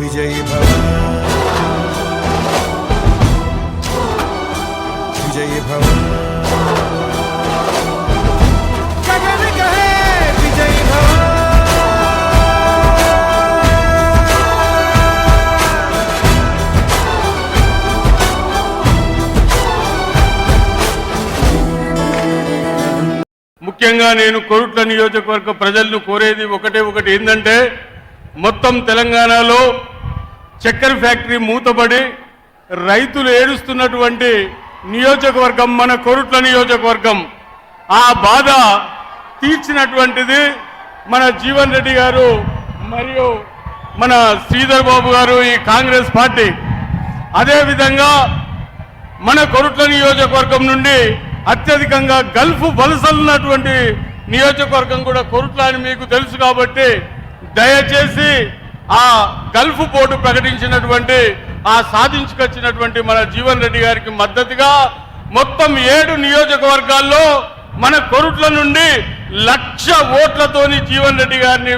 విజయ భవ విజయ భవ ముఖ్యంగా నేను కొరుట్ల నియోజకవర్గ ప్రజలను కోరేది ఒకటే ఒకటి ఏంటంటే మొత్తం తెలంగాణలో చక్కెర ఫ్యాక్టరీ మూతబడి రైతులు ఏడుస్తున్నటువంటి నియోజకవర్గం మన కొరుట్ల నియోజకవర్గం. ఆ బాధ తీర్చినటువంటిది మన జీవన్ రెడ్డి గారు మరియు మన శ్రీధర్ బాబు గారు ఈ కాంగ్రెస్ పార్టీ. అదేవిధంగా మన కొరుట్ల నియోజకవర్గం నుండి అత్యధికంగా గల్ఫ్ వలసలున్నటువంటి నియోజకవర్గం కూడా కొరుట్ల అని మీకు తెలుసు కాబట్టి దయచేసి ఆ గల్ఫ్ బోర్డు ప్రకటించినటువంటి ఆ సాధించుకొచ్చినటువంటి మన జీవన్ రెడ్డి గారికి మద్దతుగా మొత్తం ఏడు నియోజకవర్గాల్లో మన కొరుట్ల నుండి లక్ష ఓట్లతోని జీవన్ రెడ్డి గారిని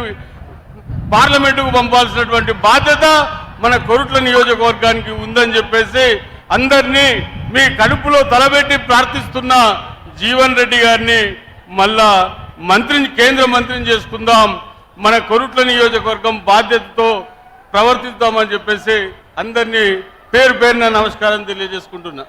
పార్లమెంటుకు పంపాల్సినటువంటి బాధ్యత మన కొరుట్ల నియోజకవర్గానికి ఉందని చెప్పేసి అందరినీ మీ కడుపులో తలబెట్టి ప్రార్థిస్తున్న జీవన్ రెడ్డి గారిని మళ్ళా మంత్రిని కేంద్ర మంత్రిని చేసుకుందాం. మన కొరుట్ల నియోజకవర్గం బాధ్యతతో ప్రవర్తిద్దామని చెప్పేసి అందరినీ పేరు పేరున నమస్కారం తెలియజేసుకుంటున్నా.